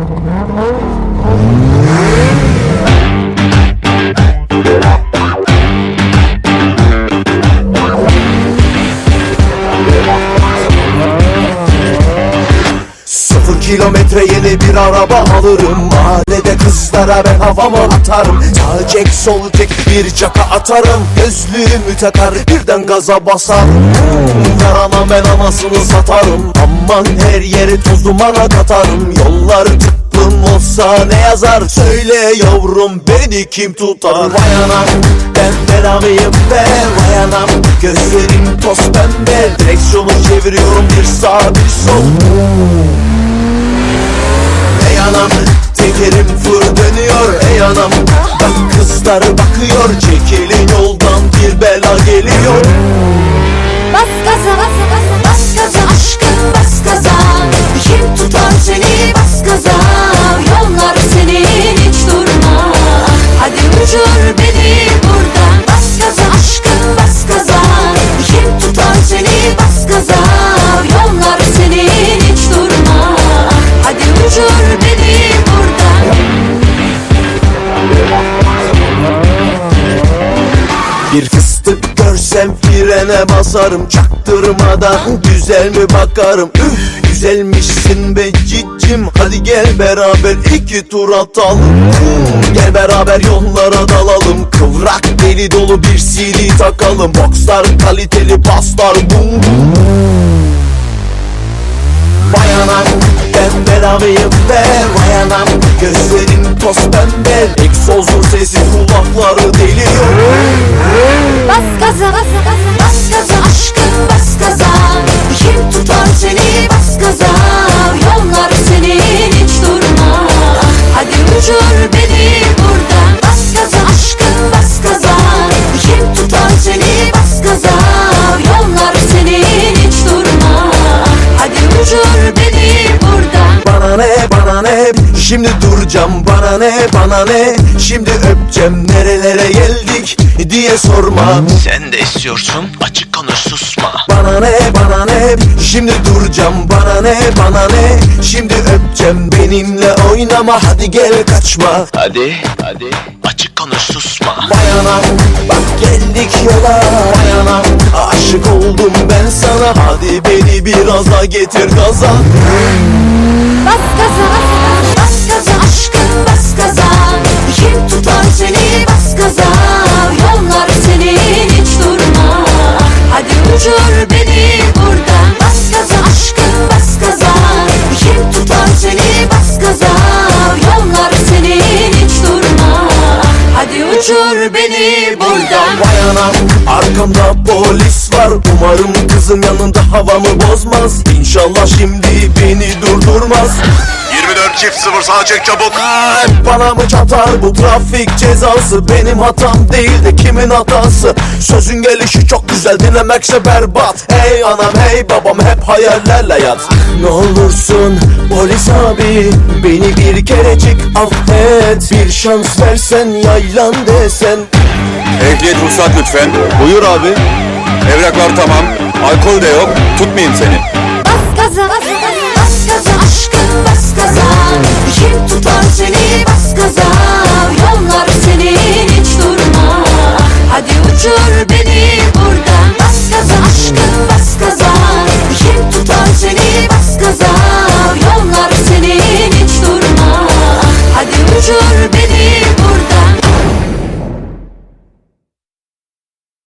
no, no, no. Kilometre yeni bir araba alırım. Mahallede kızlara ben havamı atarım. Sağ cek sol cek bir caka atarım. Gözlüğümü takar birden gaza basarım. Ver ana ben anasını satarım. Aman her yeri toz dumana katarım. Yollar tıklım olsa ne yazar? Söyle yavrum beni kim tutar? Vay anam ben belamıyım be. Vay anam gözlerim toz pembe. Direksiyonu çeviriyorum bir sağ bir sol Ey anam tekerim fır dönüyor Ey anam. Bak kızlar bakıyor Çekilin yoldan bir bela geliyor Fıstık görsem frene basarım. Çaktırmadan güzel mi bakarım? Üf güzelmişsin be cicim. Hadi gel beraber iki tur atalım. Gel beraber yollara dalalım. Kıvrak deli dolu bir CD takalım. Boxlar kaliteli paslar. Bum bum. Vay anam ben belamıyım be. Vay anam gözlerim toz pembe. Egzozun sesi kulakları deliyor Şimdi duracağım bana ne bana ne? Şimdi öpeceğim nerelere geldik diye sorma. Sen de istiyorsun açık konuş susma. Bana ne bana ne? Şimdi duracağım bana ne bana ne? Şimdi öpeceğim benimle oynama Hadi gel kaçma. Hadi hadi açık konuş susma. Vay anam bak geldik yola. Vay anam aşık oldum ben sana. Hadi beni biraz daha getir gaza. Bas gaza gaza Yollar senin hiç durma. Hadi uçur beni buradan Bas gaza aşkım bas gaza. Kim tutar seni bas gaza? Yollar senin hiç durma. Hadi uçur beni buradan. Vay anam arkamda polis var. Umarım kızım yanında havamı bozmaz. İnşallah şimdi beni durdurmaz. 24 çift sıfır sağa çek çabuk. Ay, Bana mı çatar bu trafik cezası Benim hatam değil de kimin hatası Sözün gelişi çok güzel dinlemekse berbat Hey anam hey babam hep hayallerle yat Ne olursun polis abi Beni bir kerecik affet Bir şans versen yaylan desen Ehliyet ruhsat lütfen. Buyur abi. Evraklar tamam. Alkol de yok. Tutmayayım seni. Bas gaza bas gaza bas gaza aşkım bas gaza